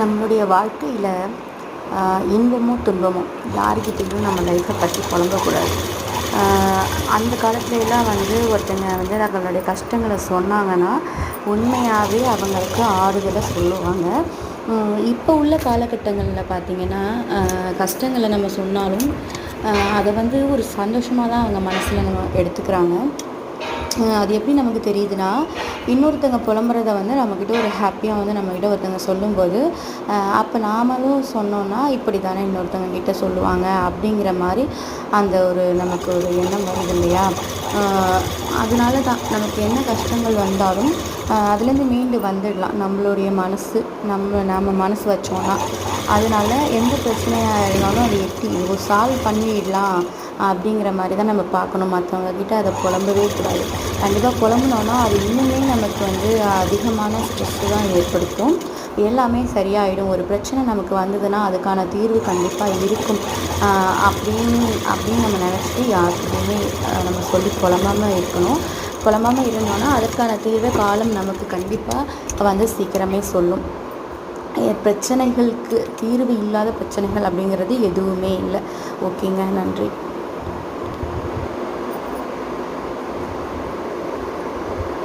நம்மளுடைய வாழ்க்கையில் இன்பமோ துன்பமோ யாருக்கிட்டையும் நம்ம லைஃப்பை பற்றி புலம்பக்கூடாது. அந்த காலத்துலலாம் வந்து ஒருத்தங்க வந்து தங்களுடைய கஷ்டங்களை சொன்னாங்கன்னா உண்மையாகவே அவங்களுக்கு ஆறுதலை சொல்லுவாங்க. இப்போ உள்ள காலகட்டங்களில் பார்த்திங்கன்னா கஷ்டங்களை நம்ம சொன்னாலும் அதை வந்து ஒரு சந்தோஷமாக தான் அவங்க மனசில் நம்ம எடுத்துக்கிறாங்க. அது எப்படி நமக்கு தெரியுதுன்னா இன்னொருத்தங்க புலம்புறத வந்து நம்மக்கிட்ட ஒரு ஹாப்பியாக வந்து நம்மக்கிட்ட ஒருத்தங்க சொல்லும்போது அப்போ நாமளும் சொன்னோன்னா இப்படி தானே இன்னொருத்தங்க கிட்ட சொல்லுவாங்க அப்படிங்கிற மாதிரி அந்த ஒரு நமக்கு ஒரு எண்ணம் வருது இல்லையா? அதனால தான் நமக்கு என்ன கஷ்டங்கள் வந்தாலும் அதுலேருந்து மீண்டு வந்துடலாம். நம்மளுடைய மனசு நம்ம நம்ம மனசு வச்சோன்னா அதனால எந்த பிரச்சனையாக இருந்தாலும் அதை எப்படி ஒரு சால்வ் பண்ணிடலாம் அப்படிங்கிற மாதிரி தான் நம்ம பார்க்கணும். மற்றவங்க கிட்ட அதை புலம்பவே கூடாது. கண்டிப்பாக புலம்புனோன்னா அது இன்னுமே நமக்கு வந்து அதிகமான ஸ்ட்ரெஸ்ஸு தான் ஏற்படுத்தும். எல்லாமே சரியாயிடும். ஒரு பிரச்சனை நமக்கு வந்ததுன்னா அதுக்கான தீர்வு கண்டிப்பாக இருக்கும். அப்படின்னு அப்படின்னு நம்ம நினச்சிட்டு யார்கிட்டையுமே நம்ம சொல்லி புலம்பாமல் இருக்கணும். புலம்பாமல் இருந்தோன்னா அதற்கான தீர்வை காலம் நமக்கு கண்டிப்பாக வந்து சீக்கிரமே சொல்லும். பிரச்சனைகளுக்கு தீர்வு இல்லாத பிரச்சனைகள் அப்படிங்கிறது எதுவுமே இல்லை. ஓகேங்க நன்றி.